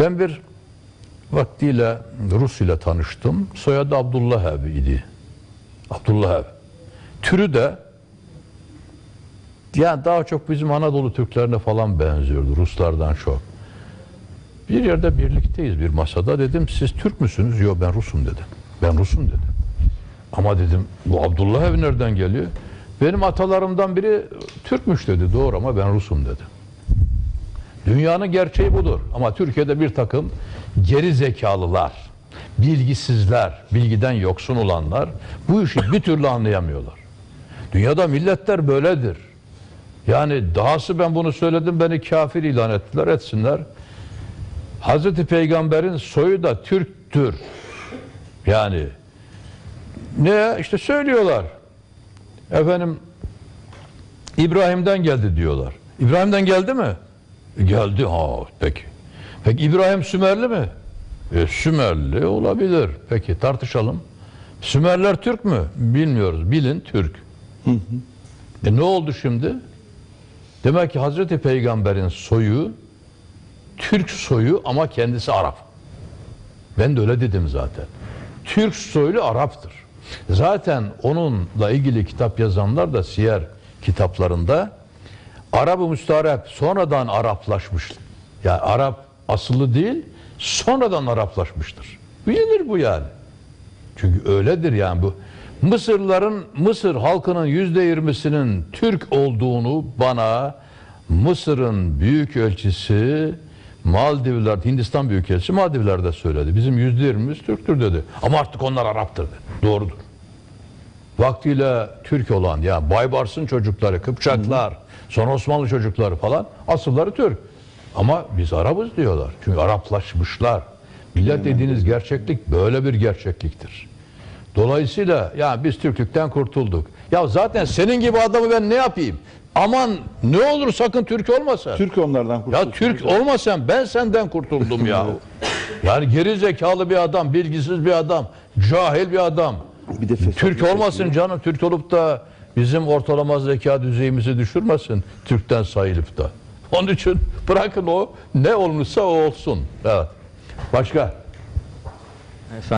Ben bir vaktiyle Rus ile tanıştım. Soyadı Abdullah abi idi. Abdullah abi. Türü de yani daha çok bizim Anadolu Türklerine falan benziyordu. Ruslardan çok. Bir yerde birlikteyiz bir masada. Dedim siz Türk müsünüz? Yok ben Rusum dedi. Ben Rusum dedi. Ama dedim bu Abdullah abi nereden geliyor? Benim atalarımdan biri Türkmüş dedi. Doğru ama ben Rusum dedi. Dünyanın gerçeği budur. Ama Türkiye'de bir takım geri zekalılar, bilgisizler, bilgiden yoksun olanlar bu işi bir türlü anlayamıyorlar. Dünyada milletler böyledir. Yani dahası ben bunu söyledim beni kafir ilan ettiler etsinler. Hazreti Peygamber'in soyu da Türktür. Yani ne işte söylüyorlar. Efendim İbrahim'den geldi diyorlar. İbrahim'den geldi mi? Geldi ha peki. Peki İbrahim Sümerli mi? E, Sümerli olabilir. Peki tartışalım. Sümerler Türk mü? Bilmiyoruz. Bilin Türk. E ne oldu şimdi? Demek ki Hazreti Peygamber'in soyu Türk soyu ama kendisi Arap. Ben de öyle dedim zaten. Türk soylu Arap'tır. Zaten onunla ilgili kitap yazanlar da siyer kitaplarında Arap-ı Müstarep sonradan Araplaşmış. Yani Arap asıllı değil, sonradan Araplaşmıştır. Bilinir bu yani. Çünkü öyledir yani bu. Mısırların, Mısır halkının yüzde yirmisinin Türk olduğunu bana Mısır'ın büyük ölçüsü Maldivler, Hindistan Büyükelçisi Maldivler'de söyledi. Bizim yüzde yirmimiz Türktür dedi. Ama artık onlar Arap'tır dedi. Doğrudur. Vaktiyle Türk olan ya Baybars'ın çocukları, Kıpçaklar, sonra Osmanlı çocukları falan asılları Türk. Ama biz Arapız diyorlar. Çünkü Araplaşmışlar. Millet dediğiniz gerçeklik böyle bir gerçekliktir. Dolayısıyla ya biz Türklükten kurtulduk. Ya zaten senin gibi adamı ben ne yapayım? Aman ne olur sakın Türk olmasa. Türk onlardan kurtuldu. Ya Türk olmasan ben senden kurtuldum ya. Yani geri zekalı bir adam, bilgisiz bir adam, cahil bir adam. Bir de fesat Türk olmasın canım. Türk olup da bizim ortalama zeka düzeyimizi düşürmesin. Türk'ten sayılıp da. Onun için bırakın o ne olmuşsa o olsun. Evet. Başka?